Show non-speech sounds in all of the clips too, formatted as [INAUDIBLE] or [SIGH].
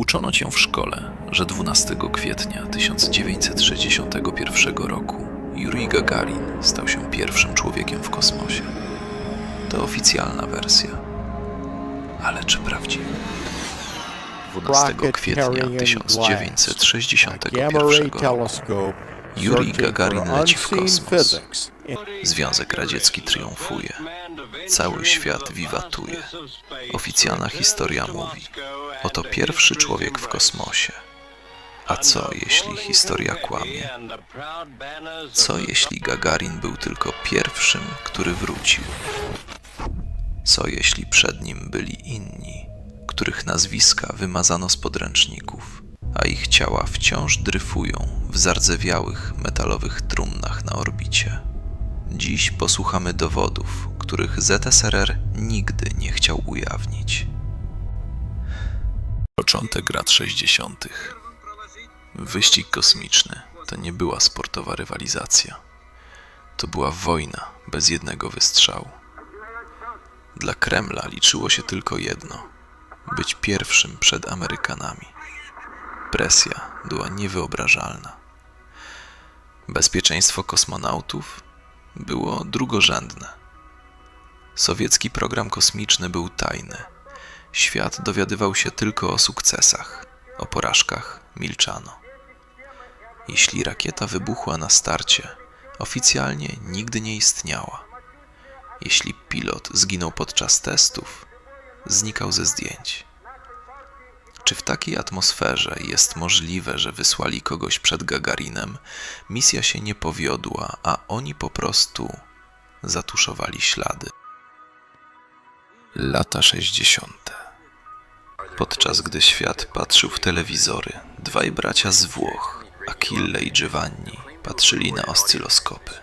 Uczono cię w szkole, że 12 kwietnia 1961 roku Yuri Gagarin stał się pierwszym człowiekiem w kosmosie. To oficjalna wersja. Ale czy prawdziwa? 12 rocket kwietnia carrying glass, a 1961 gamma ray roku searching Gagarin leci w kosmos. Związek Radziecki triumfuje. Cały świat wiwatuje. Oficjalna historia mówi: Oto pierwszy człowiek w kosmosie. A co jeśli historia kłamie? Co jeśli Gagarin był tylko pierwszym, który wrócił? Co jeśli przed nim byli inni, których nazwiska wymazano z podręczników, a ich ciała wciąż dryfują w zardzewiałych metalowych trumnach na orbicie? Dziś posłuchamy dowodów, których ZSRR nigdy nie chciał ujawnić. Początek lat 60. Wyścig kosmiczny to nie była sportowa rywalizacja. To była wojna bez jednego wystrzału. Dla Kremla liczyło się tylko jedno: być pierwszym przed Amerykanami. Presja była niewyobrażalna. Bezpieczeństwo kosmonautów było drugorzędne. Sowiecki program kosmiczny był tajny. Świat dowiadywał się tylko o sukcesach, o porażkach milczano. Jeśli rakieta wybuchła na starcie, oficjalnie nigdy nie istniała. Jeśli pilot zginął podczas testów, znikał ze zdjęć. Czy w takiej atmosferze jest możliwe, że wysłali kogoś przed Gagarinem? Misja się nie powiodła, a oni po prostu zatuszowali ślady. Lata 60. Podczas gdy świat patrzył w telewizory, dwaj bracia z Włoch, Achille i Giovanni, patrzyli na oscyloskopy.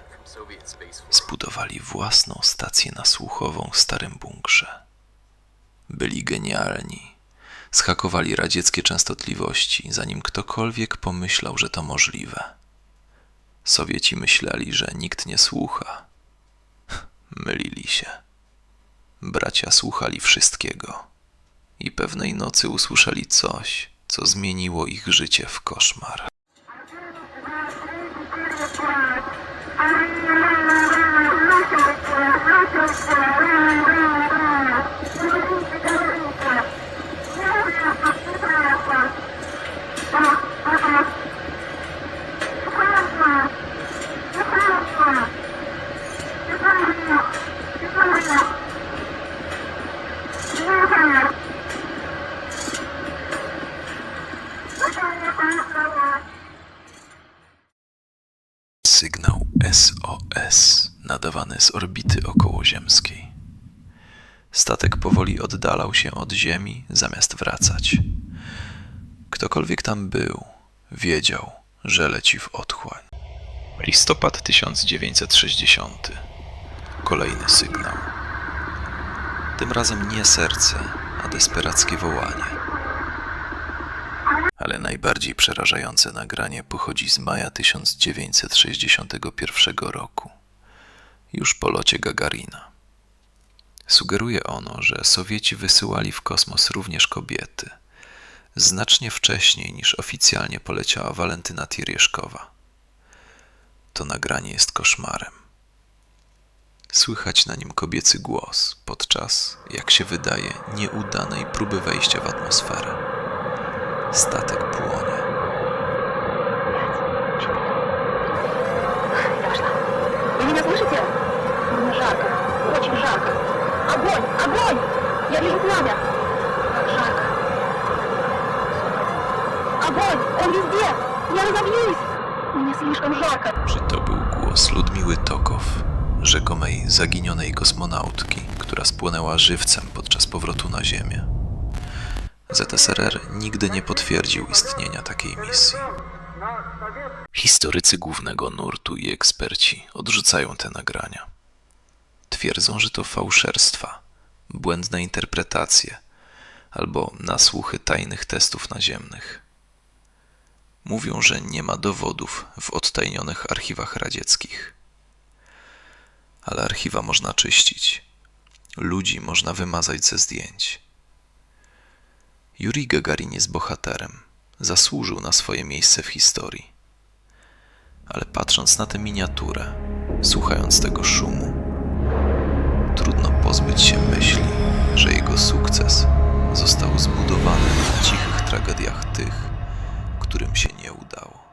Zbudowali własną stację nasłuchową w starym bunkrze. Byli genialni. Schakowali radzieckie częstotliwości, zanim ktokolwiek pomyślał, że to możliwe. Sowieci myśleli, że nikt nie słucha. [LAUGHS] Mylili się. Bracia słuchali wszystkiego i pewnej nocy usłyszeli coś, co zmieniło ich życie w koszmar. [LAUGHS] Sygnał SOS nadawany z orbity okołoziemskiej. Statek powoli oddalał się od Ziemi zamiast wracać. Ktokolwiek tam był, wiedział, że leci w otchłań. Listopad 1960. Kolejny sygnał. Tym razem nie serce, a desperackie wołanie. Ale najbardziej przerażające nagranie pochodzi z maja 1961 roku, już po locie Gagarina. Sugeruje ono, że Sowieci wysyłali w kosmos również kobiety, znacznie wcześniej niż oficjalnie poleciała Walentyna Tirieszkowa. To nagranie jest koszmarem. Słychać na nim kobiecy głos podczas, jak się wydaje, nieudanej próby wejścia w atmosferę Statek płonie. Я пошла. Вы меня слышите? Мне жарко. Очень жарко. Огонь! Огонь! Я вижу пламя. Как жарко. Огонь! Он везде! Я разобьюсь! Мне слишком жарко. Czy to był głos Ludmiły Tokow, rzekomej zaginionej kosmonautki, która spłonęła żywcem podczas powrotu na Ziemię? ZSRR nigdy nie potwierdził istnienia takiej misji. Historycy głównego nurtu i eksperci odrzucają te nagrania. Twierdzą, że to fałszerstwa, błędne interpretacje albo nasłuchy tajnych testów naziemnych. Mówią, że nie ma dowodów w odtajnionych archiwach radzieckich. Ale archiwa można czyścić. Ludzi można wymazać ze zdjęć. Yuri Gagarin jest bohaterem. Zasłużył na swoje miejsce w historii. Ale patrząc na tę miniaturę, słuchając tego szumu, trudno pozbyć się myśli, że jego sukces został zbudowany na cichych tragediach tych, którym się nie udało.